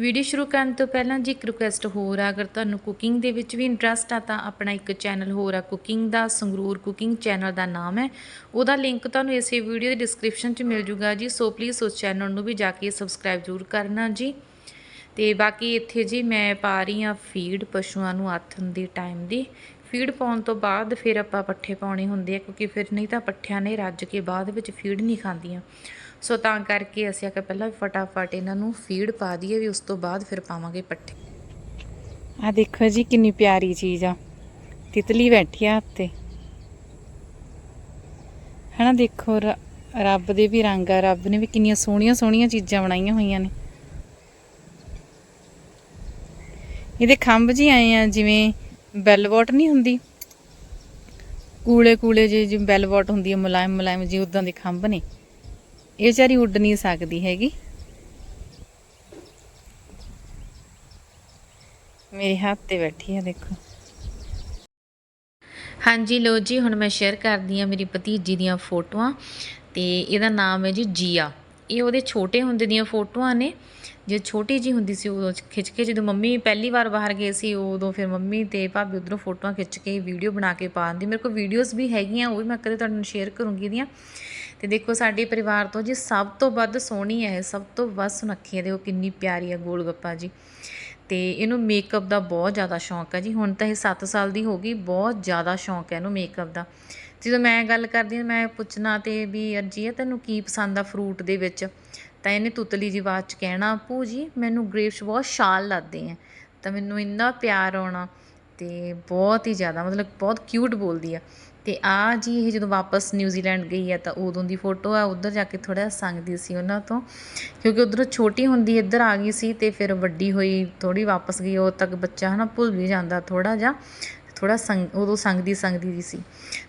Video ਸ਼ੁਰੂ ਕਰਨ ਤੋਂ ਪਹਿਲਾਂ ਜੀ ਇੱਕ ਰਿਕੁਐਸਟ ਹੋਰ ਆ, ਅਗਰ ਤੁਹਾਨੂੰ ਕੁਕਿੰਗ ਦੇ ਵਿੱਚ ਵੀ ਇੰਟਰਸਟ ਆ, ਤਾਂ ਆਪਣਾ ਇੱਕ ਚੈਨਲ ਹੋਰ ਆ ਕੁਕਿੰਗ ਦਾ, ਸੰਗਰੂਰ ਕੁਕਿੰਗ ਚੈਨਲ ਦਾ ਨਾਮ ਹੈ। ਉਹਦਾ ਲਿੰਕ ਤੁਹਾਨੂੰ ਇਸੇ ਵੀਡੀਓ ਦੇ ਡਿਸਕ੍ਰਿਪਸ਼ਨ 'ਚ ਮਿਲ ਜੂਗਾ ਜੀ। ਸੋ ਪਲੀਜ਼ ਉਸ ਚੈਨਲ ਨੂੰ ਵੀ ਜਾ ਕੇ ਸਬਸਕ੍ਰਾਈਬ ਜ਼ਰੂਰ ਕਰਨਾ ਜੀ। ਤੇ ਬਾਕੀ ਇੱਥੇ ਜੀ ਮੈਂ ਪਾ ਰਹੀ ਆ ਫੀਡ ਪਸ਼ੂਆਂ ਨੂੰ ਆਥਣ ਦੇ ਟਾਈਮ ਦੀ। ਫੀਡ ਪਾਉਣ ਤੋਂ ਬਾਅਦ ਫਿਰ ਆਪਾਂ ਪੱਠੇ ਪਾਉਣੇ ਹੁੰਦੇ ਆ, ਕਿਉਂਕਿ ਫਿਰ ਨਹੀਂ ਤਾਂ ਪੱਠਿਆਂ ਨੇ ਰੱਜ ਕੇ ਬਾਅਦ ਵਿੱਚ ਫੀਡ ਨਹੀਂ ਖਾਂਦੀਆਂ। ਸੋ ਤਾਂ ਕਰਕੇ ਅਸੀਂ ਆਖਿਆ ਪਹਿਲਾਂ ਫਟਾਫਟ ਇਹਨਾਂ ਨੂੰ ਫੀਡ ਪਾ ਦਈਏ ਵੀ ਉਸ ਤੋਂ ਬਾਅਦ ਫਿਰ ਪਾਵਾਂਗੇ ਪੱਠੇ। ਆ ਦੇਖੋ ਜੀ ਕਿੰਨੀ ਪਿਆਰੀ ਚੀਜ਼ ਆ। ਤਿਤਲੀ ਬੈਠੀ ਆ ਉੱਤੇ ਹਨਾ ਦੇਖੋ ਰੱਬ ਦੇ ਵੀ ਰੰਗ ਆ, ਰੱਬ ਨੇ ਵੀ ਕਿੰਨੀਆਂ ਸੋਹਣੀਆਂ ਸੋਹਣੀਆਂ ਚੀਜ਼ਾਂ ਬਣਾਈਆਂ ਹੋਈਆਂ ਨੇ। ਇਹਦੇ ਖੰਭ ਜੀ ਆਏ ਆ, ਜਿਵੇਂ ਬੈਲਵੋਟ ਨਹੀਂ ਹੁੰਦੀ? ਕੂਲੇ ਕੂਲੇ ਜੇ ਜਿਵੇਂ ਬੈਲਵੋਟ ਹੁੰਦੀ ਹੈ ਮੁਲਾਇਮ ਮੁਲਾਇਮ ਜੀ ਉਦਾਂ ਦੇ ਖੰਭ ਨੇ। ਇਹ ਵਿਚਾਰੀ ਉੱਡ ਨਹੀਂ ਸਕਦੀ ਹੈਗੀ। ਮੇਰੇ ਹੱਥ ਤੇ ਬੈਠੀ ਆ, ਦੇਖੋ। ਹਾਂਜੀ ਲੋ ਜੀ, ਹੁਣ ਮੈਂ ਸ਼ੇਅਰ ਕਰਦੀ ਆ ਮੇਰੀ ਭਤੀਜੀ ਦੀਆਂ ਫੋਟੋਆਂ ਤੇ ਇਹਦਾ ਨਾਮ ਹੈ ਜੀ ਜੀਆ। ਇਹ ਉਹਦੇ ਛੋਟੇ ਹੁੰਦੇ ਦੀਆਂ ਫੋਟੋਆਂ ਨੇ। ਜੇ ਛੋਟੀ ਜੀ ਹੁੰਦੀ ਸੀ, ਉਦੋਂ ਖਿੱਚ ਕੇ ਜਦੋਂ ਮੰਮੀ ਪਹਿਲੀ ਵਾਰ ਬਾਹਰ ਗਏ ਸੀ, ਉਦੋਂ ਫਿਰ ਮੰਮੀ ਤੇ ਭਾਬੀ ਉਧਰੋਂ ਫੋਟੋਆਂ ਖਿੱਚ ਕੇ ਵੀਡੀਓ ਬਣਾ ਕੇ ਪਾ ਦਿੰਦੀ। ਮੇਰੇ ਕੋਲ ਵੀਡੀਓਜ਼ ਵੀ ਹੈਗੀਆਂ, ਉਹ ਵੀ ਮੈਂ ਕਦੇ ਤੁਹਾਡੇ ਤੁਹਾਨੂੰ ਸ਼ੇਅਰ ਕਰੂੰਗੀ ਇਹਦੀਆਂ। ਤੇ ਦੇਖੋ ਸਾਡੇ ਪਰਿਵਾਰ ਤੋਂ ਜੀ ਸਭ ਤੋਂ ਵੱਧ ਸੋਹਣੀ ਹੈ ਇਹ, ਸਭ ਤੋਂ ਵੱਧ ਸੁਨੱਖੀ ਹੈ। ਦੇਖੋ ਕਿੰਨੀ ਪਿਆਰੀ ਹੈ ਗੋਲ ਗੱਪਾ ਜੀ। ਤੇ ਇਹਨੂੰ ਮੇਕਅਪ ਦਾ ਬਹੁਤ ਜ਼ਿਆਦਾ ਸ਼ੌਂਕ ਹੈ ਜੀ। ਹੁਣ ਤਾਂ ਇਹ 7 ਸਾਲ ਦੀ ਹੋ ਗਈ ਬਹੁਤ ਜ਼ਿਆਦਾ ਸ਼ੌਂਕ ਹੈ ਇਹਨੂੰ ਮੇਕਅਪ ਦਾ। ਜਦੋਂ ਮੈਂ ਗੱਲ ਕਰਦੀ ਹਾਂ ਮੈਂ ਪੁੱਛਣਾ ਤੇ ਵੀ ਅਰਜੀ ਹੈ ਤੈਨੂੰ ਕੀ ਪਸੰਦ ਆ ਫਰੂਟ ਦੇ ਵਿੱਚ? ਤਾਂ ਇਹਨੇ ਤੁਤਲੀ ਜੀ ਆਵਾਜ਼ ਚ ਕਹਿਣਾ ਭੂ ਜੀ ਮੈਨੂੰ ਗ੍ਰੇਪਸ ਬਹੁਤ ਸ਼ਾਲ ਲੱਗਦੇ ਆ ਤਾਂ ਮੈਨੂੰ ਇੰਨਾ ਪਿਆਰ ਆਉਣਾ ਤੇ ਬਹੁਤ ਹੀ ਜ਼ਿਆਦਾ ਮਤਲਬ ਬਹੁਤ ਕਿਊਟ ਬੋਲਦੀ ਆ ਤੇ ਆ ਜੀ, ਇਹ ਜਦੋਂ ਵਾਪਸ ਨਿਊਜ਼ੀਲੈਂਡ ਗਈ ਆ, ਤਾਂ ਉਦੋਂ ਦੀ ਫੋਟੋ ਆ, ਉਧਰ ਜਾ ਕੇ ਥੋੜਾ ਸੰਗਦੀ ਸੀ ਉਹਨਾਂ ਤੋਂ, ਕਿਉਂਕਿ ਉਧਰੋਂ ਛੋਟੀ ਹੁੰਦੀ ਇੱਧਰ ਆ ਗਈ ਸੀ ਤੇ ਫਿਰ ਵੱਡੀ ਹੋਈ ਥੋੜੀ ਵਾਪਸ ਗਈ ਉਹ ਤੱਕ ਬੱਚਾ ਹਨਾ ਭੁੱਲ ਵੀ ਜਾਂਦਾ ਥੋੜਾ ਜਿਹਾ ਥੋੜਾ ਸੰਗ, ਉਦੋਂ ਸੰਗਦੀ ਸੰਗਦੀ ਦੀ ਸੀ।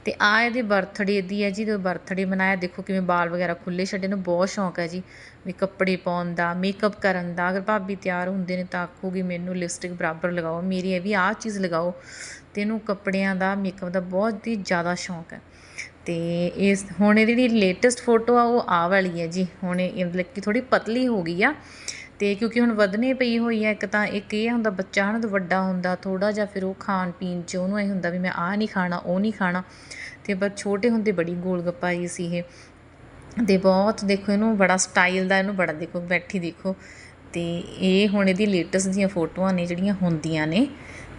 ਤੇ ਆ ਇਹਦੇ ਬਰਥਡੇ ਦੀ ਹੈ ਜੀ, ਜਦੋਂ ਬਰਥਡੇ ਮਨਾਇਆ, ਦੇਖੋ ਕਿਵੇਂ ਬਾਲ ਵਗੈਰਾ ਖੁੱਲੇ ਛੱਡੇ ਨੂੰ ਬਹੁਤ ਸ਼ੌਂਕ ਹੈ ਜੀ, ਵੀ ਕੱਪੜੇ ਪਾਉਣ ਦਾ ਮੇਕਅਪ ਕਰਨ ਦਾ, ਅਗਰ ਭਾਬੀ ਤਿਆਰ ਹੁੰਦੇ ਨੇ ਤਾਂ ਆਖੂਗੀ ਮੈਨੂੰ ਲਿਪਸਟਿਕ ਬਰਾਬਰ ਲਗਾਓ, ਮੇਰੀ ਇਹ ਵੀ ਆਹ ਚੀਜ਼ ਲਗਾਓ ਅਤੇ ਇਹਨੂੰ ਕੱਪੜਿਆਂ ਦਾ ਮੇਕਅਪ ਦਾ ਬਹੁਤ ਹੀ ਜ਼ਿਆਦਾ ਸ਼ੌਂਕ ਹੈ। ਅਤੇ ਇਸ ਹੁਣ ਇਹਦੀ ਜਿਹੜੀ ਲੇਟੈਸਟ ਫੋਟੋ ਆ, ਉਹ ਆ ਵਾਲੀ ਹੈ ਜੀ। ਹੁਣ ਇਹ ਮਤਲਬ ਕਿ ਥੋੜ੍ਹੀ ਪਤਲੀ ਹੋ ਗਈ ਆ। ਤੇ ਕਿਉਂਕਿ ਹੁਣ ਵਧਨੇ ਪਈ ਹੋਈ ਹੈ, ਇੱਕ ਤਾਂ ਇੱਕ ਇਹ ਹੁੰਦਾ ਬੱਚਾ ਹਨਾ ਤਾਂ ਵੱਡਾ ਹੁੰਦਾ ਥੋੜਾ ਜਿਹਾ ਫਿਰ ਉਹ ਖਾਣ ਪੀਣ 'ਚ ਉਹਨੂੰ ਇਹ ਹੁੰਦਾ ਵੀ ਮੈਂ ਆਹ ਨਹੀਂ ਖਾਣਾ, ਉਹ ਨਹੀਂ ਖਾਣਾ। ਤੇ ਬਸ ਛੋਟੇ ਹੁੰਦੇ ਬੜੀ ਗੋਲ ਗੱਪਾ ਸੀ ਇਹ। ਤੇ ਬਹੁਤ ਦੇਖੋ ਇਹਨੂੰ ਬੜਾ ਸਟਾਈਲ ਦਾ ਇਹਨੂੰ ਬੜਾ ਦੇਖੋ, ਬੈਠੀ ਦੇਖੋ। ਤੇ ਇਹ ਹੁਣ ਇਹਦੀ ਲੇਟੈਸਟ ਦੀਆਂ ਫੋਟੋਆਂ ਨੇ ਜਿਹੜੀਆਂ ਹੁੰਦੀਆਂ ਨੇ।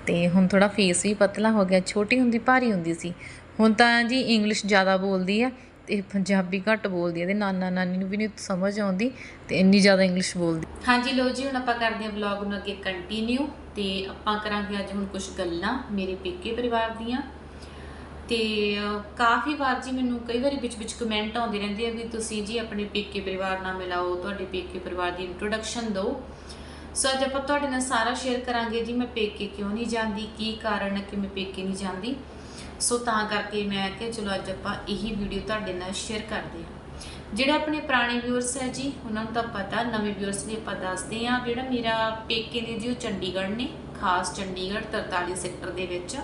ਤੇ ਹੁਣ ਥੋੜਾ ਫੇਸ ਵੀ ਪਤਲਾ ਹੋ ਗਿਆ, ਛੋਟੀ ਹੁੰਦੀ, ਭਾਰੀ ਹੁੰਦੀ ਸੀ। ਹੁਣ ਤਾਂ ਜੀ ਇੰਗਲਿਸ਼ ਜ਼ਿਆਦਾ ਬੋਲਦੀ ਆ ਤੇ ਪੰਜਾਬੀ ਘੱਟ ਬੋਲਦੀ ਆ ਤੇ ਨਾਨਾ ਨਾਨੀ ਨੂੰ ਵੀ ਨਹੀਂ ਸਮਝ ਆਉਂਦੀ ਤੇ ਇੰਨੀ ਜ਼ਿਆਦਾ ਇੰਗਲਿਸ਼ ਬੋਲਦੀ। ਹਾਂਜੀ ਲੋ ਜੀ, ਹੁਣ ਆਪਾਂ ਕਰਦੇ ਹਾਂ ਵਲੌਗ ਨੂੰ ਅੱਗੇ ਕੰਟੀਨਿਊ ਤੇ ਆਪਾਂ ਕਰਾਂਗੇ ਅੱਜ ਹੁਣ ਕੁਝ ਗੱਲਾਂ ਮੇਰੇ ਪੇਕੇ ਪਰਿਵਾਰ ਦੀਆਂ। ਤੇ ਕਾਫੀ ਵਾਰ ਜੀ ਮੈਨੂੰ ਕਈ ਵਾਰੀ ਵਿੱਚ ਵਿੱਚ ਕਮੈਂਟ ਆਉਂਦੇ ਰਹਿੰਦੇ ਆ ਵੀ ਤੁਸੀਂ ਜੀ ਆਪਣੇ ਪੇਕੇ ਪਰਿਵਾਰ ਨਾਲ ਮਿਲਾਓ, ਤੁਹਾਡੇ ਪੇਕੇ ਪਰਿਵਾਰ ਦੀ ਇੰਟਰੋਡਕਸ਼ਨ ਦਿਓ। ਸੋ ਅੱਜ ਆਪਾਂ ਤੁਹਾਡੇ ਨਾਲ ਸਾਰਾ ਸ਼ੇਅਰ ਕਰਾਂਗੇ ਜੀ, ਮੈਂ ਪੇਕੇ ਕਿਉਂ ਨਹੀਂ ਜਾਂਦੀ, ਕੀ ਕਾਰਨ ਹੈ ਕਿ ਮੈਂ ਪੇਕੇ ਨਹੀਂ ਜਾਂਦੀ? ਸੋ ਤਾਂ ਕਰਕੇ ਮੈਂ ਕਿਹਾ, ਚਲੋ ਅੱਜ ਆਪਾਂ ਇਹੀ ਵੀਡੀਓ ਤੁਹਾਡੇ ਨਾਲ ਸ਼ੇਅਰ ਕਰਦੇ ਹਾਂ। ਜਿਹੜੇ ਆਪਣੇ ਪੁਰਾਣੇ ਵਿਊਅਰਸ ਹੈ ਜੀ, ਉਹਨਾਂ ਨੂੰ ਤਾਂ ਪਤਾ, ਨਵੇਂ ਵਿਊਅਰਸ ਲਈ ਆਪਾਂ ਦੱਸਦੇ ਹਾਂ, ਜਿਹੜਾ ਮੇਰਾ ਪੇਕੇ ਨੇ ਜੀ, ਉਹ ਚੰਡੀਗੜ੍ਹ ਨੇ, ਖਾਸ ਚੰਡੀਗੜ੍ਹ 43 ਸੈਕਟਰ ਦੇ ਵਿੱਚ।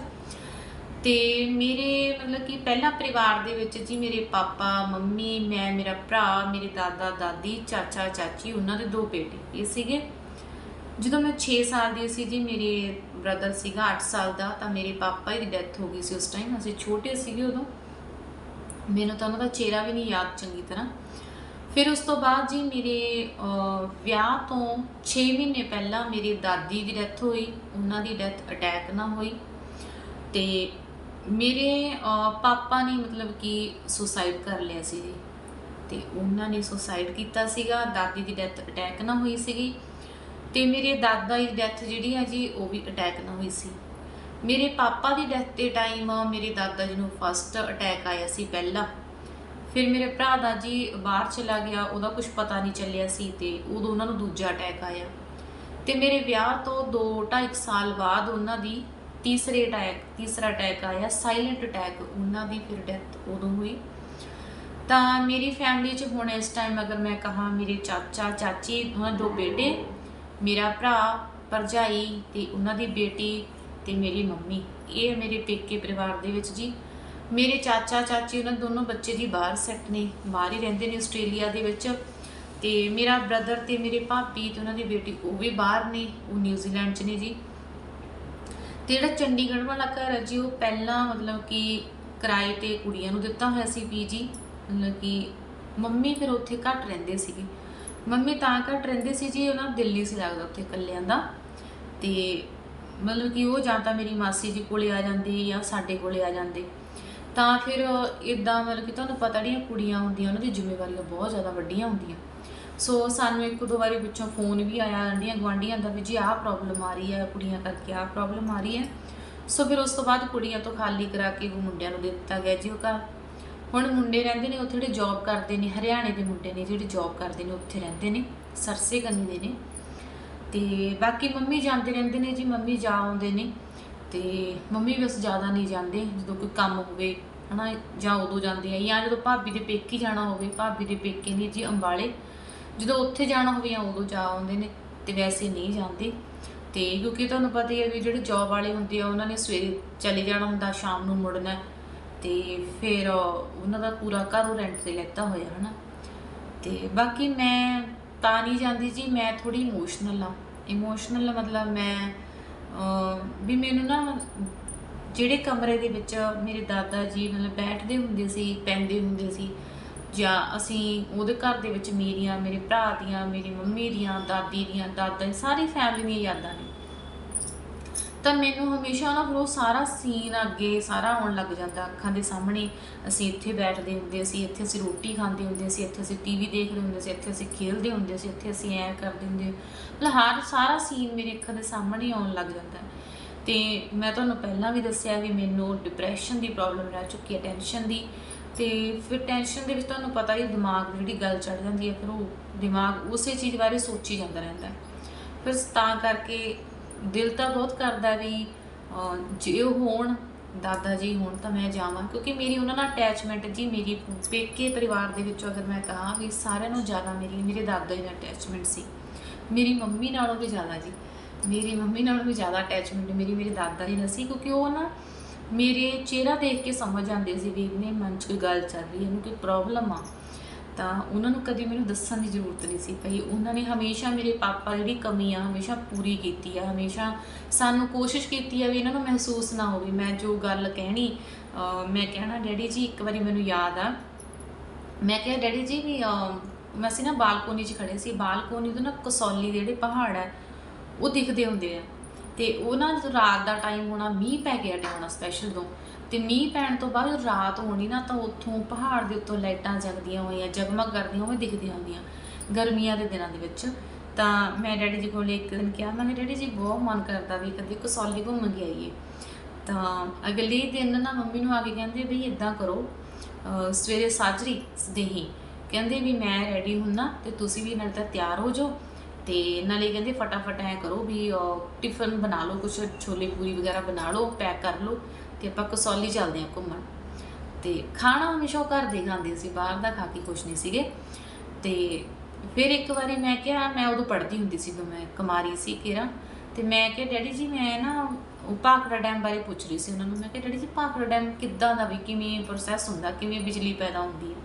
ਤੇ ਮੇਰੇ, ਮਤਲਬ ਕਿ ਪਹਿਲਾ ਪਰਿਵਾਰ ਦੇ ਵਿੱਚ ਜੀ, ਮੇਰੇ ਪਾਪਾ, ਮੰਮੀ, ਮੈਂ, ਮੇਰਾ ਭਰਾ, ਮੇਰੇ ਦਾਦਾ, ਦਾਦੀ, ਚਾਚਾ, ਚਾਚੀ, ਉਹਨਾਂ ਦੇ ਦੋ ਬੇਟੇ ਇਹ ਸੀਗੇ। ਜਦੋਂ ਮੈਂ 6 ਸਾਲ ਦੀ ਸੀ ਜੀ, ਮੇਰੇ ਬ੍ਰਦਰ ਸੀਗਾ 8 ਸਾਲ ਦਾ, ਤਾਂ ਮੇਰੇ ਪਾਪਾ ਦੀ ਡੈਥ ਹੋ ਗਈ ਸੀ ਉਸ ਟਾਈਮ ਅਸੀਂ ਛੋਟੇ ਸੀਗੇ ਉਦੋਂ। ਮੈਨੂੰ ਤਾਂ ਉਹਨਾਂ ਦਾ ਚਿਹਰਾ ਵੀ ਨਹੀਂ ਯਾਦ ਚੰਗੀ ਤਰ੍ਹਾਂ। ਫਿਰ ਉਸ ਤੋਂ ਬਾਅਦ ਜੀ ਮੇਰੇ ਵਿਆਹ ਤੋਂ 6 ਮਹੀਨੇ ਪਹਿਲਾਂ ਮੇਰੀ ਦਾਦੀ ਦੀ ਡੈਥ ਹੋਈ, ਉਹਨਾਂ ਦੀ ਡੈਥ ਅਟੈਕ ਨਾਲ ਹੋਈ। ਤੇ ਮੇਰੇ ਪਾਪਾ ਨੇ ਮਤਲਬ ਕਿ ਸੁਸਾਈਡ ਕਰ ਲਿਆ ਸੀ ਜੀ। ਤੇ ਉਹਨਾਂ ਨੇ ਸੁਸਾਈਡ ਕੀਤਾ ਸੀਗਾ, ਦਾਦੀ ਦੀ ਡੈਥ ਅਟੈਕ ਨਾਲ ਹੋਈ ਸੀਗੀ। ਤੇ ਮੇਰੇ ਦਾਦਾ ਦੀ ਡੈਥ ਜਿਹੜੀ ਆ ਜੀ, ਉਹ ਵੀ ਅਟੈਕ ਨਾਲ ਹੋਈ ਸੀ। ਮੇਰੇ ਪਾਪਾ ਦੀ ਡੈਥ ਦੇ ਟਾਈਮ ਮੇਰੇ ਦਾਦਾ ਜੀ ਨੂੰ ਫਸਟ ਅਟੈਕ ਆਇਆ ਸੀ ਪਹਿਲਾਂ। ਫਿਰ ਮੇਰੇ ਭਰਾ ਦਾ ਜੀ ਬਾਹਰ ਚਲਾ ਗਿਆ, ਉਹਦਾ ਕੁਝ ਪਤਾ ਨਹੀਂ ਚੱਲਿਆ ਸੀ ਤੇ ਉਦੋਂ ਉਹਨਾਂ ਨੂੰ ਦੂਜਾ ਅਟੈਕ ਆਇਆ। ਤੇ ਮੇਰੇ ਵਿਆਹ ਤੋਂ 2 2.5 ਸਾਲ ਬਾਅਦ ਉਹਨਾਂ ਦੀ ਤੀਸਰੇ ਅਟੈਕ ਤੀਸਰਾ ਅਟੈਕ ਆਇਆ ਸਾਇਲੈਂਟ ਅਟੈਕ ਉਹਨਾਂ ਦੀ ਫਿਰ ਡੈਥ ਉਦੋਂ ਹੋਈ। ਤਾਂ ਮੇਰੀ ਫੈਮਿਲੀ 'ਚ ਹੁਣ ਇਸ ਟਾਈਮ ਅਗਰ ਮੈਂ ਕਹਾ, ਮੇਰੇ ਚਾਚਾ, ਚਾਚੀ, ਉਹਨਾਂ ਦੋ ਬੇਟੇ ਮੇਰਾ ਭਰਾ ਭਰਜਾਈ ਤੇ ਉਹਨਾਂ ਦੀ ਬੇਟੀ ਤੇ ਮੇਰੀ ਮੰਮੀ, ਇਹ ਮੇਰੇ ਪੇਕੇ ਪਰਿਵਾਰ ਦੇ ਵਿੱਚ ਜੀ। ਮੇਰੇ ਚਾਚਾ, ਚਾਚੀ ਉਹਨਾਂ ਦੋਨੋਂ ਬੱਚੇ ਜੀ ਬਾਹਰ ਸੈੱਟ ਨੇ, ਬਾਹਰ ਹੀ ਰਹਿੰਦੇ ਨੇ ਆਸਟ੍ਰੇਲੀਆ ਦੇ ਵਿੱਚ। ਤੇ ਮੇਰਾ ਬ੍ਰਦਰ ਤੇ ਮੇਰੇ ਭਾਬੀ ਤੇ ਉਹਨਾਂ ਦੀ ਬੇਟੀ ਉਹ ਵੀ ਬਾਹਰ ਨੇ, ਉਹ ਨਿਊਜ਼ੀਲੈਂਡ 'ਚ ਨੇ ਜੀ। ਤੇ ਜਿਹੜਾ ਚੰਡੀਗੜ੍ਹ ਵਾਲਾ ਘਰ ਹੈ ਜੀ, ਉਹ ਪਹਿਲਾਂ ਮਤਲਬ ਕਿ ਕਿਰਾਏ ਤੇ ਕੁੜੀਆਂ ਨੂੰ ਦਿੱਤਾ ਹੋਇਆ ਸੀ ਪੀਜੀ ਮਤਲਬ ਕਿ ਮੰਮੀ ਫਿਰ ਉੱਥੇ ਘੱਟ ਰਹਿੰਦੇ ਸੀਗੇ। ਮੰਮੀ ਤਾਂ ਘੱਟ ਰਹਿੰਦੇ ਸੀ ਜੀ, ਉਹਨਾਂ ਨੂੰ ਦਿੱਲੀ ਸੀ ਲੱਗਦਾ ਉੱਥੇ ਇਕੱਲਿਆਂ ਦਾ। ਤੇ ਮਤਲਬ ਕਿ ਉਹ ਜਾਂ ਤਾਂ ਮੇਰੀ ਮਾਸੀ ਜੀ ਕੋਲੇ ਆ ਜਾਂਦੇ ਜਾਂ ਸਾਡੇ ਕੋਲੇ ਆ ਜਾਂਦੇ। ਤਾਂ ਫਿਰ ਇਦਾਂ ਮਤਲਬ ਕਿ ਤੁਹਾਨੂੰ ਪਤਾ ਜਿਹੜੀਆਂ ਕੁੜੀਆਂ ਹੁੰਦੀਆਂ, ਉਹਨਾਂ ਦੀ ਜ਼ਿੰਮੇਵਾਰੀਆਂ ਬਹੁਤ ਜ਼ਿਆਦਾ ਵੱਡੀਆਂ ਹੁੰਦੀਆਂ। ਸੋ ਸਾਨੂੰ ਇੱਕ ਦੋ ਵਾਰੀ ਵਿੱਚੋਂ ਫੋਨ ਵੀ ਆਇਆ ਆਂਡੀਆਂ ਗਵਾਂਡੀਆਂ ਦਾ ਵੀ ਜੀ, ਆਹ ਪ੍ਰੋਬਲਮ ਆ ਰਹੀ ਹੈ, ਕੁੜੀਆਂ ਕਰਕੇ ਆਹ ਪ੍ਰੋਬਲਮ ਆ ਰਹੀ ਹੈ। ਸੋ ਫਿਰ ਉਸ ਤੋਂ ਬਾਅਦ ਕੁੜੀਆਂ ਤੋਂ ਖਾਲੀ ਕਰਾ ਕੇ ਉਹ ਮੁੰਡਿਆਂ ਨੂੰ ਦੇ ਦਿੱਤਾ ਗਿਆ ਜੀ ਉਹ ਘਰ। ਹੁਣ ਮੁੰਡੇ ਰਹਿੰਦੇ ਨੇ, ਉੱਥੇ ਜਿਹੜੇ ਜੌਬ ਕਰਦੇ ਨੇ, ਹਰਿਆਣੇ ਦੇ ਮੁੰਡੇ ਨੇ ਜਿਹੜੇ ਜੌਬ ਕਰਦੇ ਨੇ, ਉੱਥੇ ਰਹਿੰਦੇ ਨੇ, ਸਰਸੇ ਗੰਨੀ ਦੇ ਨੇ। ਤੇ ਬਾਕੀ ਮੰਮੀ ਜਾਂਦੇ ਰਹਿੰਦੇ ਨੇ ਜੀ, ਮੰਮੀ ਜਾ ਆਉਂਦੇ ਨੇ। ਤੇ ਮੰਮੀ ਬਸ ਜ਼ਿਆਦਾ ਨਹੀਂ ਜਾਂਦੇ, ਜਦੋਂ ਕੋਈ ਕੰਮ ਹੋਵੇ, ਹਨਾ, ਜਾਂ ਉਦੋਂ ਜਾਂਦੇ ਆ, ਜਾਂ ਜਦੋਂ ਭਾਬੀ ਦੇ ਪੇਕੇ ਜਾਣਾ ਹੋਵੇ, ਭਾਬੀ ਦੇ ਪੇਕੇ ਨੇ ਜੀ ਅੰਬਾਲੇ। ਜਦੋਂ ਉੱਥੇ ਜਾਣਾ ਹੋਵੇ, ਜਾਂ ਉਦੋਂ ਜਾ ਆਉਂਦੇ ਨੇ, ਤੇ ਵੈਸੇ ਨਹੀਂ ਜਾਂਦੇ। ਤੇ ਕਿਉਂਕਿ ਤੁਹਾਨੂੰ ਪਤਾ ਹੀ ਹੈ ਵੀ ਜਿਹੜੇ ਜੌਬ ਵਾਲੇ ਹੁੰਦੇ ਆ, ਉਹਨਾਂ ਨੇ ਸਵੇਰੇ ਚਲੇ ਜਾਣਾ ਹੁੰਦਾ, ਸ਼ਾਮ ਨੂੰ ਮੁੜਨਾ। ਤੇ ਫਿਰ ਉਹਨਾਂ ਦਾ ਪੂਰਾ ਘਰ ਉਹ ਰੈਂਟ ਤੇ ਲੈਤਾ ਹੋਇਆ, ਹਨਾ। ਤੇ ਬਾਕੀ ਮੈਂ ਤਾਂ ਨਹੀਂ ਜਾਂਦੀ ਜੀ, ਮੈਂ ਥੋੜੀ ਇਮੋਸ਼ਨਲ ਆ ਇਮੋਸ਼ਨਲ ਮਤਲਬ ਮੈਂ ਵੀ ਮੈਨੂੰ ਨਾ ਜਿਹੜੇ ਕਮਰੇ ਦੇ ਵਿੱਚ ਮੇਰੇ ਦਾਦਾ ਜੀ ਮਤਲਬ ਬੈਠਦੇ ਹੁੰਦੇ ਸੀ, ਪੈਂਦੇ ਹੁੰਦੇ ਸੀ, ਜਾਂ ਅਸੀਂ ਉਹਦੇ ਘਰ ਦੇ ਵਿੱਚ ਮੇਰੀਆਂ, ਮੇਰੇ ਭਰਾ ਦੀਆਂ, ਮੇਰੀ ਮੰਮੀ ਦੀਆਂ, ਦਾਦੀ ਦੀਆਂ, ਦਾਦਾ ਦੀ ਸਾਰੀ ਫੈਮਿਲੀ ਦੀਆਂ ਯਾਦਾਂ ਨੇ। ਤਾਂ ਮੈਨੂੰ ਹਮੇਸ਼ਾ ਨਾ ਫਿਰ ਉਹ ਸਾਰਾ ਸੀਨ ਅੱਗੇ ਸਾਰਾ ਆਉਣ ਲੱਗ ਜਾਂਦਾ ਅੱਖਾਂ ਦੇ ਸਾਹਮਣੇ। ਅਸੀਂ ਇੱਥੇ ਬੈਠਦੇ ਹੁੰਦੇ ਸੀ, ਇੱਥੇ ਅਸੀਂ ਰੋਟੀ ਖਾਂਦੇ ਹੁੰਦੇ ਸੀ, ਇੱਥੇ ਅਸੀਂ ਟੀਵੀ ਦੇਖਦੇ ਹੁੰਦੇ ਸੀ, ਇੱਥੇ ਅਸੀਂ ਖੇਡਦੇ ਹੁੰਦੇ ਸੀ, ਇੱਥੇ ਅਸੀਂ ਐਂ ਕਰਦੇ ਹੁੰਦੇ ਮਤਲਬ ਹਰ ਸਾਰਾ ਸੀਨ ਮੇਰੇ ਅੱਖਾਂ ਦੇ ਸਾਹਮਣੇ ਆਉਣ ਲੱਗ ਜਾਂਦਾ। ਹੈ। ਤੇ ਮੈਂ ਤੁਹਾਨੂੰ ਪਹਿਲਾਂ ਵੀ ਦੱਸਿਆ ਵੀ ਮੈਨੂੰ ਡਿਪਰੈਸ਼ਨ ਦੀ ਪ੍ਰੋਬਲਮ ਰਹਿ ਚੁੱਕੀ ਹੈ ਟੈਨਸ਼ਨ ਦੀ। ਤੇ ਫਿਰ ਟੈਨਸ਼ਨ ਦੇ ਵਿੱਚ ਤੁਹਾਨੂੰ ਪਤਾ ਹੀ ਦਿਮਾਗ ਜਿਹੜੀ ਗੱਲ ਚੜ ਜਾਂਦੀ ਹੈ, ਫਿਰ ਉਹ ਦਿਮਾਗ ਉਸੇ ਚੀਜ਼ ਬਾਰੇ ਸੋਚੀ ਜਾਂਦਾ ਰਹਿੰਦਾ ਫਿਰ ਤਾਂ ਕਰਕੇ ਦਿਲ ਤਾਂ ਬਹੁਤ ਕਰਦਾ ਵੀ ਜੇ ਉਹ ਹੋਣ, ਦਾਦਾ ਜੀ ਹੋਣ ਤਾਂ ਮੈਂ ਜਾਵਾਂ, ਕਿਉਂਕਿ ਮੇਰੀ ਉਹਨਾਂ ਨਾਲ ਅਟੈਚਮੈਂਟ ਜੀ ਮੇਰੀ ਪੇਕੇ ਪਰਿਵਾਰ ਦੇ ਵਿੱਚੋਂ ਅਗਰ ਮੈਂ ਕਹਾਂ ਵੀ ਸਾਰਿਆਂ ਨੂੰ ਜ਼ਿਆਦਾ ਮੇਰੀ, ਮੇਰੇ ਦਾਦਾ ਜੀ ਨਾਲ ਅਟੈਚਮੈਂਟ ਸੀ। ਮੇਰੀ ਮੰਮੀ ਨਾਲੋਂ ਵੀ ਜ਼ਿਆਦਾ ਜੀ। ਮੇਰੀ ਮੰਮੀ ਨਾਲੋਂ ਵੀ ਜ਼ਿਆਦਾ ਅਟੈਚਮੈਂਟ ਮੇਰੀ, ਮੇਰੇ ਦਾਦਾ ਜੀ ਨਾਲ ਸੀ, ਕਿਉਂਕਿ ਉਹ ਨਾ ਮੇਰੇ ਚਿਹਰਾ ਦੇਖ ਕੇ ਸਮਝ ਜਾਂਦੇ ਸੀ ਵੀ ਇਹਨੇ ਮਨ 'ਚ ਕੋਈ ਗੱਲ ਚੱਲ ਰਹੀ ਹੈ, ਇਹਨੂੰ ਕੋਈ ਪ੍ਰੋਬਲਮ ਆ। ਤਾਂ ਉਹਨਾਂ ਨੂੰ ਕਦੇ ਮੈਨੂੰ ਦੱਸਣ ਦੀ ਜ਼ਰੂਰਤ ਨਹੀਂ ਸੀ ਪਈ। ਉਹਨਾਂ ਨੇ ਹਮੇਸ਼ਾ ਮੇਰੇ ਪਾਪਾ ਜਿਹੜੀ ਕਮੀ ਆ, ਹਮੇਸ਼ਾ ਪੂਰੀ ਕੀਤੀ ਆ, ਹਮੇਸ਼ਾ ਸਾਨੂੰ ਕੋਸ਼ਿਸ਼ ਕੀਤੀ ਆ ਵੀ ਇਹਨਾਂ ਨੂੰ ਮਹਿਸੂਸ ਨਾ ਹੋਵੇ। ਮੈਂ ਜੋ ਗੱਲ ਕਹਿਣੀ ਮੈਂ ਕਹਿਣਾ, ਡੈਡੀ ਜੀ, ਇੱਕ ਵਾਰੀ ਮੈਨੂੰ ਯਾਦ ਆ। ਮੈਂ ਕਿਹਾ, ਡੈਡੀ ਜੀ, ਵੀ ਮੈਂ ਸੀ ਨਾ ਬਾਲਕੋਨੀ 'ਚ ਖੜੇ ਸੀ। ਬਾਲਕੋਨੀ ਤੋਂ ਨਾ ਕਸੌਲੀ ਦੇ ਜਿਹੜੇ ਪਹਾੜ ਆ, ਉਹ ਦਿਖਦੇ ਹੁੰਦੇ ਆ। ਤੇ ਉਹ ਨਾ ਜਦੋਂ ਰਾਤ ਦਾ ਟਾਈਮ ਹੋਣਾ, ਮੀਂਹ ਪੈ ਗਿਆ ਹੋਣਾ ਸਪੈਸ਼ਲ ਤੋਂ। ਤੇ ਮੀਂਹ ਪੈਣ ਤੋਂ ਬਾਅਦ ਜਦੋਂ ਰਾਤ ਹੋਣੀ ਨਾ, ਤਾਂ ਉੱਥੋਂ ਪਹਾੜ ਦੇ ਉੱਤੋਂ ਲਾਈਟਾਂ ਜਗਦੀਆਂ ਹੋਈਆਂ, ਜਗਮਗ ਕਰਦੀਆਂ ਹੋਈਆਂ, ਦਿਖਦੀਆਂ ਹੁੰਦੀਆਂ ਗਰਮੀਆਂ ਦੇ ਦਿਨਾਂ ਦੇ ਵਿੱਚ। ਤਾਂ ਮੈਂ ਡੈਡੀ ਜੀ ਕੋਲ ਇੱਕ ਦਿਨ ਕਿਹਾ, ਮੈਂ ਕਿਹਾ, ਡੈਡੀ ਜੀ, ਬਹੁਤ ਮਨ ਕਰਦਾ ਵੀ ਕਦੇ ਕਸੌਲੀ ਘੁੰਮ ਕੇ ਆਈਏ। ਤਾਂ ਅਗਲੇ ਦਿਨ ਨਾ ਮੰਮੀ ਨੂੰ ਆ ਕੇ ਕਹਿੰਦੇ ਵੀ ਇਦਾਂ ਕਰੋ ਸਵੇਰੇ ਸਾਜਰੀ ਦੇਹੀ ਕਹਿੰਦੇ ਵੀ ਮੈਂ ਰੈਡੀ ਹੁੰਨਾ ਤੇ ਤੁਸੀਂ ਵੀ ਨਾਲ ਤਾਂ ਤਿਆਰ ਹੋ ਜਾਓ। ਤੇ ਨਾਲੇ ਕਹਿੰਦੇ ਫਟਾਫਟ ਐ ਕਰੋ ਵੀ ਟਿਫਨ ਬਣਾ ਲਓ, ਕੁਛ ਛੋਲੇ ਪੂਰੀ ਵਗੈਰਾ ਬਣਾ ਲਓ ਪੈਕ ਕਰ ਲਓ ਤੇ ਆਪਾਂ ਕਸੌਲੀ ਚੱਲਦੇ ਆ ਘੁੰਮਣ। ਤੇ ਖਾਣਾ ਹਮੇਸ਼ਾ ਘਰ ਦੇ ਖਾਂਦੇ ਸੀ, ਬਾਹਰ ਦਾ ਖਾ ਕੇ ਖੁਸ਼ ਨਹੀਂ ਸੀਗੇ। ਤੇ ਫਿਰ ਇੱਕ ਵਾਰੀ ਮੈਂ ਕਿਹਾ, ਮੈਂ ਉਦੋਂ ਪੜ੍ਹਦੀ ਹੁੰਦੀ ਸੀ, ਜਦੋਂ ਮੈਂ ਕੁਮਾਰੀ ਸੀ ਕਿਰਾ ਤੇ ਮੈਂ ਕਿਹਾ, ਡੈਡੀ ਜੀ, ਮੈਂ ਨਾ ਉਹ ਭਾਖੜਾ ਡੈਮ ਬਾਰੇ ਪੁੱਛ ਰਹੀ ਸੀ ਉਹਨਾਂ ਨੂੰ। ਮੈਂ ਕਿਹਾ, ਡੈਡੀ ਜੀ, ਭਾਖੜਾ ਡੈਮ ਕਿੱਦਾਂ ਦਾ ਵੀ, ਕਿਵੇਂ ਪ੍ਰੋਸੈਸ ਹੁੰਦਾ, ਕਿਵੇਂ ਬਿਜਲੀ ਪੈਦਾ ਹੁੰਦੀ ਹੈ?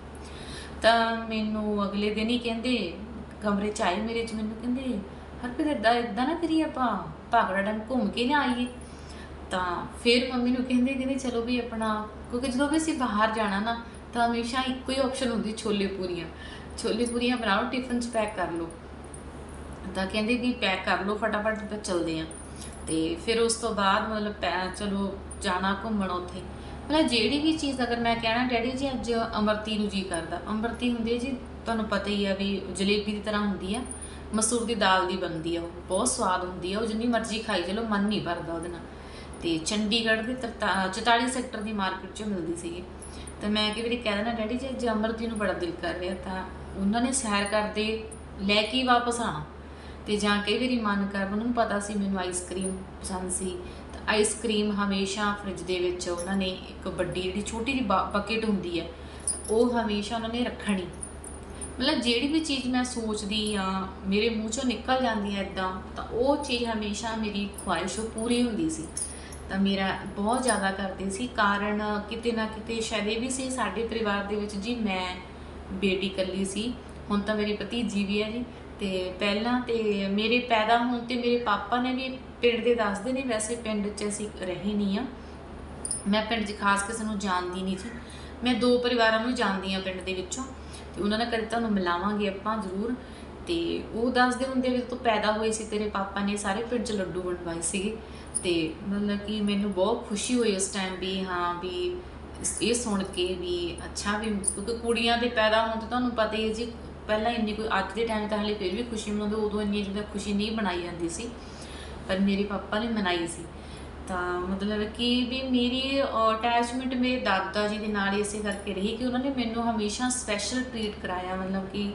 ਤਾਂ ਮੈਨੂੰ ਅਗਲੇ ਦਿਨ ਹੀ ਕਹਿੰਦੇ ਕਮਰੇ ਚ ਆਏ, ਮੇਰੇ ਚ ਮੈਨੂੰ ਕਹਿੰਦੇ, ਹਰਪ੍ਰੀਤ ਇਦਾਂ ਇਦਾਂ ਨਾ ਕਰੀਏ ਆਪਾਂ, ਭਾਗੜਾ ਡੈਮ ਘੁੰਮ ਕੇ ਨਾ ਆਈਏ। ਤਾਂ ਫਿਰ ਮੰਮੀ ਨੂੰ ਕਹਿੰਦੇ ਕਹਿੰਦੇ ਚਲੋ ਵੀ ਆਪਣਾ, ਕਿਉਂਕਿ ਜਦੋਂ ਵੀ ਅਸੀਂ ਬਾਹਰ ਜਾਣਾ ਨਾ, ਤਾਂ ਹਮੇਸ਼ਾ ਇੱਕੋ ਹੀ ਆਪਸ਼ਨ ਹੁੰਦੀ ਛੋਲੇ ਪੂਰੀਆਂ। ਛੋਲੇ ਪੂਰੀਆਂ ਬਣਾ ਲਓ ਟਿਫਨ 'ਚ ਪੈਕ ਕਰ ਲਓ। ਤਾਂ ਕਹਿੰਦੇ ਵੀ ਪੈਕ ਕਰ ਲਓ ਫਟਾਫਟ, ਤੇ ਚੱਲਦੇ ਆ ਤੇ ਫਿਰ ਉਸ ਤੋਂ ਬਾਅਦ ਮਤਲਬ ਪੈ- ਚਲੋ ਜਾਣਾ ਘੁੰਮਣ ਉੱਥੇ। ਮਤਲਬ ਜਿਹੜੀ ਵੀ ਚੀਜ਼, ਅਗਰ ਮੈਂ ਕਹਿਣਾ, ਡੈਡੀ ਜੀ ਅੱਜ ਅਮਰਤੀ ਨੂੰ ਜੀ ਕਰਦਾ। ਅਮਰਤੀ ਹੁੰਦੀ ਹੈ ਜੀ ਤੁਹਾਨੂੰ ਪਤਾ ਹੀ ਆ ਵੀ ਜਲੇਬੀ ਦੀ ਤਰ੍ਹਾਂ ਹੁੰਦੀ ਆ, ਮਸੂਰ ਦੀ ਦਾਲ ਦੀ ਬਣਦੀ ਆ ਉਹ, ਬਹੁਤ ਸਵਾਦ ਹੁੰਦੀ ਆ, ਉਹ ਜਿੰਨੀ ਮਰਜ਼ੀ ਖਾਈ ਚਲੋ, ਮਨ ਨਹੀਂ ਭਰਦਾ ਉਹਦੇ ਨਾਲ। ਤੇ ਚੰਡੀਗੜ੍ਹ ਦੇ 44 ਸੈਕਟਰ ਦੀ ਮਾਰਕੀਟ 'ਚ ਮਿਲਦੀ ਸੀਗੀ। ਤਾਂ ਮੈਂ ਕਿ ਵੀਰੇ ਕਹਿ ਦੇਣਾ ਡੈਡੀ ਜੀ ਅੱਜ ਅਮਰਤੀ ਨੂੰ ਬੜਾ ਦਿਲ ਕਰ ਰਿਹਾ, ਤਾਂ ਉਹਨਾਂ ਨੇ ਸੈਰ ਕਰਦੇ ਲੈ ਕੇ ਹੀ ਵਾਪਸ ਆਣਾ ਤੇ ਜਾਂ ਕਈ ਵਾਰੀ ਮਨ ਕਰ, ਉਹਨਾਂ ਨੂੰ ਪਤਾ ਸੀ ਮੈਨੂੰ ਆਈਸਕ੍ਰੀਮ ਪਸੰਦ ਸੀ। ਤਾਂ ਆਈਸਕ੍ਰੀਮ ਹਮੇਸ਼ਾ ਫ੍ਰਿਜ ਦੇ ਵਿੱਚ ਉਹਨਾਂ ਨੇ ਇੱਕ ਵੱਡੀ ਜਿਹੜੀ ਛੋਟੀ ਜਿਹੀ ਬਕੇਟ ਹੁੰਦੀ ਹੈ ਉਹ ਹਮੇਸ਼ਾ ਉਹਨਾਂ ਨੇ ਰੱਖਣੀ। ਮਤਲਬ ਜਿਹੜੀ ਵੀ ਚੀਜ਼ ਮੈਂ ਸੋਚਦੀ ਆ ਮੇਰੇ ਮੂੰਹ ਚੋਂ ਨਿਕਲ ਜਾਂਦੀ ਹੈ ਇਦਾਂ, ਤਾਂ ਉਹ ਚੀਜ਼ ਹਮੇਸ਼ਾ ਮੇਰੀ ਖੁਆਇਸ਼ ਪੂਰੀ ਹੁੰਦੀ ਸੀ। ਤਾਂ ਮੇਰਾ ਬਹੁਤ ਜ਼ਿਆਦਾ ਕਰਦੇ ਸੀ, ਕਾਰਨ ਕਿਤੇ ਨਾ ਕਿਤੇ ਸ਼ਾਇਦ ਇਹ ਵੀ ਸੀ ਸਾਡੇ ਪਰਿਵਾਰ ਦੇ ਵਿੱਚ, ਜੀ ਮੈਂ ਬੇਟੀ ਇਕੱਲੀ ਸੀ, ਹੁਣ ਤਾਂ ਮੇਰੀ ਭਤੀਜੀ ਵੀ ਹੈ ਜੀ, ਤੇ ਪਹਿਲਾਂ ਤੇ ਮੇਰੇ ਪੈਦਾ ਹੋਣ ਤੇ ਮੇਰੇ ਪਾਪਾ ਨੇ ਵੀ ਪਿੰਡ ਦੇ ਦੱਸਦੇ ਨੇ, ਵੈਸੇ ਪਿੰਡ 'ਚ ਅਸੀਂ ਰਹੇ ਨਹੀਂ ਆ ਮੈਂ ਪਿੰਡ 'ਚ ਖਾਸ ਕਿਸੇ ਨੂੰ ਜਾਣਦੀ ਨਹੀਂ ਸੀ। ਮੈਂ ਦੋ ਪਰਿਵਾਰਾਂ ਨੂੰ ਜਾਣਦੀ ਆ ਪਿੰਡ ਦੇ ਵਿੱਚੋਂ। ਤੇ ਉਹਨਾਂ ਨਾਲ ਕਦੇ ਤੁਹਾਨੂੰ ਮਿਲਾਵਾਂਗੇ ਆਪਾਂ ਜ਼ਰੂਰ। ਤੇ ਉਹ ਦੱਸਦੇ ਹੁੰਦੇ ਵੀ ਤੂੰ ਪੈਦਾ ਹੋਈ ਸੀ, ਤੇਰੇ ਪਾਪਾ ਨੇ ਸਾਰੇ ਪਿੰਡ 'ਚ ਲੱਡੂ ਵੰਡਵਾਏ ਸੀਗੇ। ਤੇ ਮਤਲਬ ਕਿ ਮੈਨੂੰ ਬਹੁਤ ਖੁਸ਼ੀ ਹੋਈ ਉਸ ਟਾਈਮ ਵੀ ਹਾਂ, ਵੀ ਇਹ ਸੁਣ ਕੇ ਵੀ ਅੱਛਾ ਵੀ ਕਿਉਂਕਿ ਕੁੜੀਆਂ ਦੇ ਪੈਦਾ ਹੋਣ ਤੇ ਤੁਹਾਨੂੰ ਪਤਾ ਹੀ ਹੈ ਜੀ, ਪਹਿਲਾਂ ਇੰਨੀ ਕੋਈ ਅੱਜ ਦੇ ਟਾਈਮ ਤਾਂ ਹਲੇ ਫਿਰ ਵੀ ਖੁਸ਼ੀ ਮਨਾਉਂਦੇ, ਉਦੋਂ ਇੰਨੀ ਜ਼ਿਆਦਾ ਖੁਸ਼ੀ ਨਹੀਂ ਮਨਾਈ ਜਾਂਦੀ ਸੀ। ਪਰ ਮੇਰੇ ਪਾਪਾ ਨੇ ਮਨਾਈ ਸੀ। ਤਾਂ ਮਤਲਬ ਕਿ ਵੀ ਮੇਰੀ ਅਟੈਚਮੈਂਟ ਮੇਰੇ ਦਾਦਾ ਜੀ ਦੇ ਨਾਲ ਹੀ ਇਸੇ ਕਰਕੇ ਰਹੀ ਕਿ ਉਹਨਾਂ ਨੇ ਮੈਨੂੰ ਹਮੇਸ਼ਾ ਸਪੈਸ਼ਲ ਟ੍ਰੀਟ ਕਰਾਇਆ। ਮਤਲਬ ਕਿ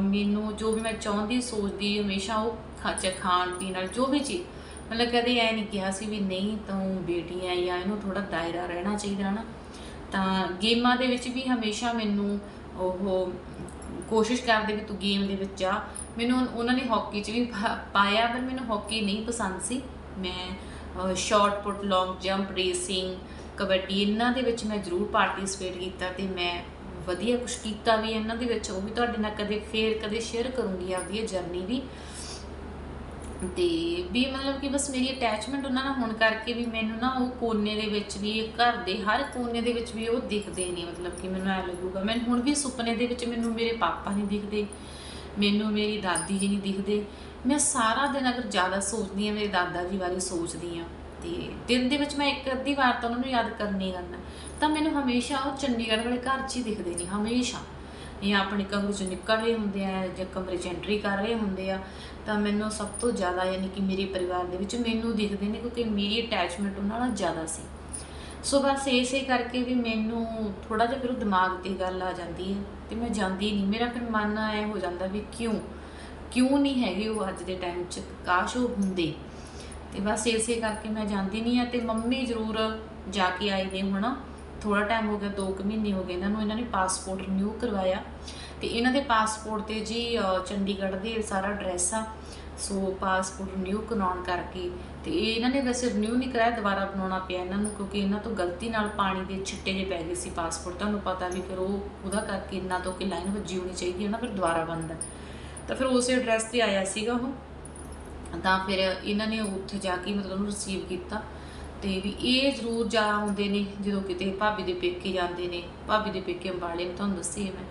ਮੈਨੂੰ ਜੋ ਵੀ ਮੈਂ ਚਾਹੁੰਦੀ, ਸੋਚਦੀ, ਹਮੇਸ਼ਾ ਉਹ ਖਾਚਾ ਖਾਣ ਪੀਣ ਨਾਲ ਜੋ ਵੀ ਚੀਜ਼, ਮਤਲਬ ਕਦੇ ਐ ਨਹੀਂ ਕਿਹਾ ਸੀ ਵੀ ਨਹੀਂ ਤੂੰ ਬੇਟੀ ਹੈ ਜਾਂ ਇਹਨੂੰ ਥੋੜਾ ਦਾਇਰਾ ਰਹਿਣਾ ਚਾਹੀਦਾ ਨਾ। ਤਾਂ ਗੇਮਾਂ ਦੇ ਵਿੱਚ ਵੀ ਹਮੇਸ਼ਾ ਮੈਨੂੰ ਉਹ ਕੋਸ਼ਿਸ਼ ਕਰਦੇ ਵੀ ਤੂੰ ਗੇਮ ਦੇ ਵਿੱਚ ਜਾ। ਮੈਨੂੰ ਉਹਨਾਂ ਨੇ ਹਾਕੀ 'ਚ ਵੀ ਪਾਇਆ, ਪਰ ਮੈਨੂੰ ਹਾਕੀ ਨਹੀਂ ਪਸੰਦ ਸੀ। ਮੈਂ short put long jump racing kabaddi, ਇਹਨਾਂ ਦੇ ਵਿੱਚ ਮੈਂ ਜ਼ਰੂਰ ਪਾਰਟਿਸਿਪੇਟ ਕੀਤਾ ਤੇ ਮੈਂ ਵਧੀਆ ਕੁਝ ਕੀਤਾ ਵੀ ਇਹਨਾਂ ਦੇ ਵਿੱਚ। ਉਹ ਵੀ ਤੁਹਾਡੇ ਨਾਲ ਕਦੇ ਫੇਰ ਕਦੇ ਸ਼ੇਅਰ ਕਰੂੰਗੀ, ਆਪਦੀ ਇਹ ਜਰਨੀ ਵੀ। ਤੇ ਵੀ ਮਤਲਬ ਕਿ ਬਸ ਮੇਰੀ ਅਟੈਚਮੈਂਟ ਉਹਨਾਂ ਨਾਲ ਹੋਣ ਕਰਕੇ ਵੀ ਮੈਨੂੰ ਨਾ ਉਹ ਕੋਨੇ ਦੇ ਵਿੱਚ ਵੀ, ਘਰ ਦੇ ਹਰ ਕੋਨੇ ਦੇ ਵਿੱਚ ਵੀ ਉਹ ਦਿਖਦੇ ਨੇ। ਮਤਲਬ ਕਿ ਮੈਨੂੰ ਐ ਲੱਗੂਗਾ ਮੈਨੂੰ ਹੁਣ ਵੀ ਸੁਪਨੇ ਦੇ ਵਿੱਚ ਮੈਨੂੰ ਮੇਰੇ ਪਾਪਾ ਨਹੀਂ ਦਿਖਦੇ, ਮੈਨੂੰ ਮੇਰੀ ਦਾਦੀ ਜੀ ਨਹੀਂ ਦਿਖਦੇ। ਮੈਂ ਸਾਰਾ ਦਿਨ ਅਗਰ ਜ਼ਿਆਦਾ ਸੋਚਦੀ ਆ ਮੇਰੇ ਦਾਦਾ ਜੀ ਬਾਰੇ ਸੋਚਦੀ ਆ ਤੇ ਦਿਨ ਦੇ ਵਿੱਚ ਮੈਂ ਇੱਕ ਅੱਧੀ ਵਾਰ ਤਾਂ ਉਹਨਾਂ ਨੂੰ ਯਾਦ ਕਰਨੀ ਕਰਨਾ ਤਾਂ ਮੈਨੂੰ ਹਮੇਸ਼ਾ ਉਹ ਚੰਡੀਗੜ੍ਹ ਵਾਲੇ ਘਰ 'ਚ ਹੀ ਦਿਖਦੇ ਨੇ, ਹਮੇਸ਼ਾ। ਜਾਂ ਆਪਣੇ ਕਮਰੇ 'ਚੋਂ ਨਿਕਲ ਰਹੇ ਹੁੰਦੇ ਆ ਜਾਂ ਕਮਰੇ 'ਚ ਐਂਟਰੀ ਕਰ ਰਹੇ ਹੁੰਦੇ ਆ, ਤਾਂ ਮੈਨੂੰ ਸਭ ਤੋਂ ਜ਼ਿਆਦਾ ਯਾਨੀ ਕਿ ਮੇਰੇ ਪਰਿਵਾਰ ਦੇ ਵਿੱਚ ਮੈਨੂੰ ਦਿਖਦੇ ਨੇ ਕਿਉਂਕਿ ਮੇਰੀ ਅਟੈਚਮੈਂਟ ਉਹਨਾਂ ਨਾਲ ਜ਼ਿਆਦਾ ਸੀ। ਸੋ ਬਸ ਇਸੇ ਕਰਕੇ ਵੀ ਮੈਨੂੰ ਥੋੜਾ ਜਿਹਾ ਫਿਰ ਉਹ ਦਿਮਾਗ ਤੇ ਗੱਲ ਆ ਜਾਂਦੀ ਹੈ, ਤੇ ਮੈਂ ਜਾਂਦੀ ਨਹੀਂ। ਮੇਰਾ ਫਿਰ ਮਨ ਐ ਹੋ ਜਾਂਦਾ ਵੀ ਕਿਉਂ? ਕਿਉਂ ਨਹੀਂ ਹੈਗੇ ਉਹ ਅੱਜ ਦੇ ਟਾਈਮ 'ਚ? ਕਾਸ਼ ਉਹ ਹੁੰਦੇ। ਤੇ ਬਸ ਇਸੇ ਕਰਕੇ ਮੈਂ ਜਾਂਦੀ ਨਹੀਂ ਆ ਤੇ ਮੰਮੀ ਜ਼ਰੂਰ ਜਾ ਕੇ ਆਏ ਨੇ ਹੁਣ। ਥੋੜਾ ਟਾਈਮ ਹੋ ਗਿਆ 2 ਕੁ ਮਹੀਨੇ ਹੋ ਗਏ ਇਹਨਾਂ ਨੂੰ, ਇਹਨਾਂ ਨੇ ਪਾਸਪੋਰਟ ਰਿਨਿਊ ਕਰਵਾਇਆ। ਤੇ ਇਹਨਾਂ ਦੇ ਪਾਸਪੋਰਟ ਤੇ ਜੀ ਚੰਡੀਗੜ੍ਹ ਦੇ ਸਾਰਾ ਐਡਰੈਸ ਆ। ਸੋ ਪਾਸਪੋਰਟ ਰਿਨਿਊ ਕਰਾਉਣ ਕਰਕੇ। ਤੇ ਇਹ ਇਹਨਾਂ ਨੇ ਵੈਸੇ ਰਿਨਿਊ ਨਹੀਂ ਕਰਾਇਆ, ਦੁਬਾਰਾ ਬਣਾਉਣਾ ਪਿਆ ਇਹਨਾਂ ਨੂੰ, ਕਿਉਂਕਿ ਇਹਨਾਂ ਤੋਂ ਗਲਤੀ ਨਾਲ ਪਾਣੀ ਦੇ ਛਿੱਟੇ ਜਿਹੇ ਪੈ ਗਏ ਸੀ ਪਾਸਪੋਰਟ ਤੁਹਾਨੂੰ ਪਤਾ ਵੀ ਫਿਰ ਉਹ, ਉਹਦਾ ਕਰਕੇ ਇਹਨਾਂ ਤੋਂ ਕਿ ਲਾਈਨ ਵੱਜੀ ਹੋਣੀ ਚਾਹੀਦੀ ਹੈ ਨਾ, ਫਿਰ ਦੁਬਾਰਾ ਬਣਦਾ ਤਾਂ ਫਿਰ ਉਸੇ ਐਡਰੈਸ ਤੇ ਆਇਆ ਸੀਗਾ ਉਹ। ਤਾਂ ਫਿਰ ਇਹਨਾਂ ਨੇ ਉੱਥੇ ਜਾ ਕੇ ਮਤਲਬ ਉਹਨੂੰ ਰਿਸੀਵ ਕੀਤਾ। ਤੇ ਵੀ ਇਹ ਜ਼ਰੂਰ ਜਾ ਹੁੰਦੇ ਨੇ, ਜਦੋਂ ਕਿਤੇ ਭਾਬੀ ਦੇ ਪੇਕੇ ਜਾਂਦੇ ਨੇ। ਭਾਬੀ ਦੇ ਪੇਕੇ ਅੰਬਾਲੇ ਨੂੰ, ਤੁਹਾਨੂੰ ਦੱਸੀ ਮੈਂ।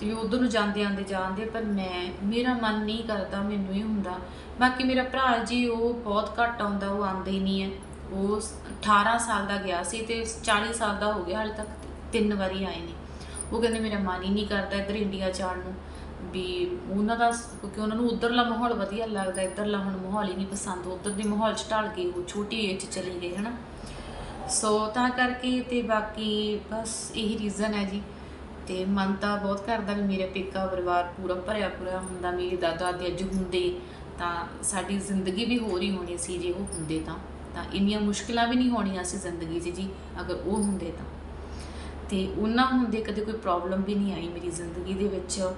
ਤੇ ਵੀ ਉਧਰ ਨੂੰ ਜਾਂਦੇ ਆਂਦੇ ਜਾਂਦੇ ਪਰ ਮੈਂ, ਮੇਰਾ ਮਨ ਨਹੀਂ ਕਰਦਾ, ਮੈਨੂੰ ਹੀ ਹੁੰਦਾ। ਬਾਕੀ ਮੇਰਾ ਭਰਾ ਜੀ, ਉਹ ਬਹੁਤ ਘੱਟ ਆਉਂਦਾ, ਉਹ ਆਉਂਦਾ ਹੀ ਨਹੀਂ ਹੈ। ਉਹ 18 ਸਾਲ ਦਾ ਗਿਆ ਸੀ ਤੇ 40 ਸਾਲ ਦਾ ਹੋ ਗਿਆ ਹਾਲੇ ਤੱਕ। ਤਿੰਨ ਵਾਰੀ ਆਏ ਨੇ। ਉਹ ਕਹਿੰਦੇ ਮੇਰਾ ਮਨ ਹੀ ਨਹੀਂ ਕਰਦਾ ਇੱਧਰ ਇੰਡੀਆ ਜਾਣ ਨੂੰ। ਵੀ ਉਹਨਾਂ ਦਾ ਕਿਉਂਕਿ ਉਹਨਾਂ ਨੂੰ ਉਧਰਲਾ ਮਾਹੌਲ ਵਧੀਆ ਲੱਗਦਾ, ਇੱਧਰਲਾ ਹੁਣ ਮਾਹੌਲ ਹੀ ਨਹੀਂ ਪਸੰਦ, ਉਧਰ ਦੇ ਮਾਹੌਲ 'ਚ ਢਲ ਗਏ ਉਹ ਛੋਟੀ ਏਜ 'ਚ ਚਲੇ ਗਏ, ਹਨਾ। ਸੋ ਤਾਂ ਕਰਕੇ ਤੇ ਬਾਕੀ ਬਸ ਇਹੀ ਰੀਜ਼ਨ ਹੈ ਜੀ। ਤੇ ਮਨ ਤਾਂ ਬਹੁਤ ਕਰਦਾ ਵੀ ਮੇਰਾ ਪੇਕਾ ਪਰਿਵਾਰ ਪੂਰਾ ਭਰਿਆ ਪੂਰਾ ਹੁੰਦਾ, ਮੇਰੇ ਦਾਦਾ ਦਾਦੀ ਅੱਜ ਹੁੰਦੇ, ਤਾਂ ਸਾਡੀ ਜ਼ਿੰਦਗੀ ਵੀ ਹੋਰ ਹੀ ਹੋਣੀ ਸੀ, ਜੇ ਉਹ ਹੁੰਦੇ ਤਾਂ। ਤਾਂ ਇੰਨੀਆਂ ਮੁਸ਼ਕਿਲਾਂ ਵੀ ਨਹੀਂ ਹੋਣੀਆਂ ਸੀ ਜ਼ਿੰਦਗੀ 'ਚ ਜੀ, ਅਗਰ ਉਹ ਹੁੰਦੇ ਤਾਂ। ਤੇ ਉਹਨਾਂ ਹੁੰਦੇ ਕਦੇ ਕੋਈ ਪ੍ਰੋਬਲਮ ਵੀ ਨਹੀਂ ਆਈ ਮੇਰੀ ਜ਼ਿੰਦਗੀ ਦੇ ਵਿੱਚ।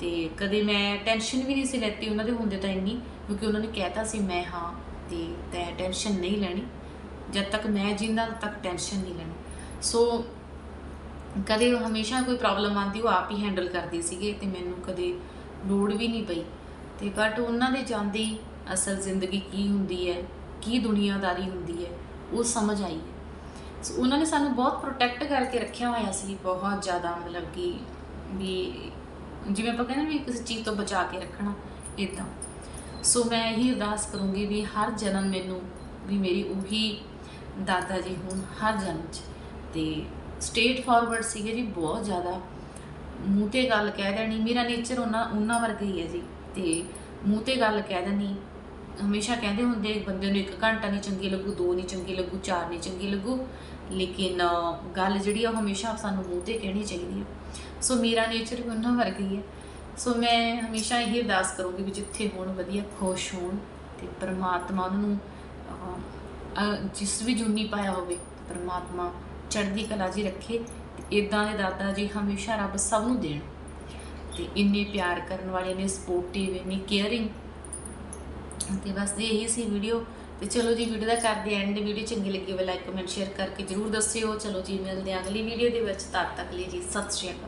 ਤੇ ਕਦੇ ਮੈਂ ਟੈਨਸ਼ਨ ਵੀ ਨਹੀਂ ਸੀ ਲੈਤੀ ਉਹਨਾਂ ਦੇ ਹੁੰਦੇ ਤਾਂ ਇੰਨੀ, ਕਿਉਂਕਿ ਉਹਨਾਂ ਨੇ ਕਹਿਤਾ ਸੀ ਮੈਂ ਹਾਂ ਤੇ ਤੈਂ ਟੈਨਸ਼ਨ ਨਹੀਂ ਲੈਣੀ, ਜਦ ਤੱਕ ਮੈਂ ਜਿੰਦਾ ਤੱਕ ਟੈਨਸ਼ਨ ਨਹੀਂ ਲੈਣੀ। ਸੋ ਕਦੇ ਉਹ ਹਮੇਸ਼ਾ ਕੋਈ ਪ੍ਰੋਬਲਮ ਆਉਂਦੀ, ਉਹ ਆਪ ਹੀ ਹੈਂਡਲ ਕਰਦੇ ਸੀਗੇ ਤੇ ਮੈਨੂੰ ਕਦੇ ਲੋੜ ਵੀ ਨਹੀਂ ਪਈ। ਤੇ ਬਟ ਉਹਨਾਂ ਦੇ ਜਾਂਦੇ ਹੀ ਅਸਲ ਜ਼ਿੰਦਗੀ ਕੀ ਹੁੰਦੀ ਹੈ, ਕੀ ਦੁਨੀਆਦਾਰੀ ਹੁੰਦੀ ਹੈ, ਉਹ ਸਮਝ ਆਈ। ਹੈ ਸੋ ਉਹਨਾਂ ਨੇ ਸਾਨੂੰ ਬਹੁਤ ਪ੍ਰੋਟੈਕਟ ਕਰਕੇ ਰੱਖਿਆ ਹੋਇਆ ਸੀ, ਬਹੁਤ ਜ਼ਿਆਦਾ ਮਤਲਬ ਕਿ ਵੀ ਜਿਵੇਂ ਆਪਾਂ ਕਹਿੰਦੇ ਵੀ ਕਿਸੇ ਚੀਜ਼ ਤੋਂ ਬਚਾ ਕੇ ਰੱਖਣਾ ਇਦਾਂ ਸੋ ਮੈਂ ਇਹੀ ਅਰਦਾਸ ਕਰੂੰਗੀ ਵੀ ਹਰ ਜਨਮ ਮੈਨੂੰ ਵੀ ਮੇਰੀ ਉਹੀ ਦਾਦਾ ਜੀ ਹੋਣ, ਹਰ ਜਨਮ 'ਚ। ਤੇ ਸਟੇਟ ਫਾਰਵਰਡ ਸੀਗੇ ਜੀ, ਬਹੁਤ ਜ਼ਿਆਦਾ। ਮੂੰਹ ਤੇ ਗੱਲ ਕਹਿ ਦੇਣੀ, ਮੇਰਾ ਨੇਚਰ ਉਹਨਾਂ ਉਹਨਾਂ ਵਰਗਾ ਹੀ ਹੈ ਜੀ। ਤੇ ਮੂੰਹ ਤੇ ਗੱਲ ਕਹਿ ਦੇਣੀ, ਹਮੇਸ਼ਾ ਕਹਿੰਦੇ ਹੁੰਦੇ ਬੰਦੇ ਨੂੰ ਇੱਕ ਘੰਟਾ ਨਹੀਂ ਚੰਗੀ ਲੱਗੂ, ਦੋ ਨਹੀਂ ਚੰਗੀ ਲੱਗੂ, ਚਾਰ ਨਹੀਂ ਚੰਗੀ ਲੱਗੂ। ਲੇਕਿਨ ਗੱਲ ਜਿਹੜੀ ਆ ਉਹ ਹਮੇਸ਼ਾ ਸਾਨੂੰ ਮੂੰਹ ਤੇ ਕਹਿਣੀ ਚਾਹੀਦੀ ਹੈ ਸੋ ਮੇਰਾ ਨੇਚਰ ਵੀ ਉਹਨਾਂ ਵਰਗਾ ਹੀ ਹੈ। ਸੋ ਮੈਂ ਹਮੇਸ਼ਾ ਇਹ ਅਰਦਾਸ ਕਰੂੰਗੀ ਵੀ ਜਿੱਥੇ ਹੋਣ ਵਧੀਆ ਖੁਸ਼ ਹੋਣ ਤੇ ਪਰਮਾਤਮਾ ਉਹਨਾਂ ਨੂੰ ਜਿਸ ਵੀ ਜੁਨੀ ਪਾਇਆ ਹੋਵੇ, ਪਰਮਾਤਮਾ ਚੜ੍ਹਦੀ ਕਲਾ ਜੀ ਰੱਖੇ ਤੇ ਇਦਾਂ ਦੇ ਦਾਦਾ ਜੀ ਹਮੇਸ਼ਾ ਰੱਬ ਸਭ ਨੂੰ ਦੇਣ। ਤੇ ਇੰਨੇ ਪਿਆਰ ਕਰਨ ਵਾਲੇ ਨੇ ਸਪੋਰਟਿਵ ਇੰਨੀ ਕੇਅਰਿੰਗ ਤੇ ਬਸ ਇਹੀ ਸੀ ਵੀਡੀਓ ਤੇ ਚਲੋ ਜੀ ਵੀਡੀਓ ਦਾ ਕਰਦੇ ਐਂਡ ਵੀਡੀਓ ਚੰਗੀ ਲੱਗੀ ਹੋਵੇ ਲਾਈਕ ਕਮੈਂਟ ਸ਼ੇਅਰ ਕਰਕੇ ਜਰੂਰ ਦੱਸਿਓ। ਚਲੋ ਜੀ, ਮਿਲਦੇ ਹਾਂ ਅਗਲੀ ਵੀਡੀਓ ਦੇ ਵਿੱਚ। ਤਦ ਤੱਕ ਲਈ ਜੀ, ਸਤਿ ਸ਼੍ਰੀ ਅਕਾਲ।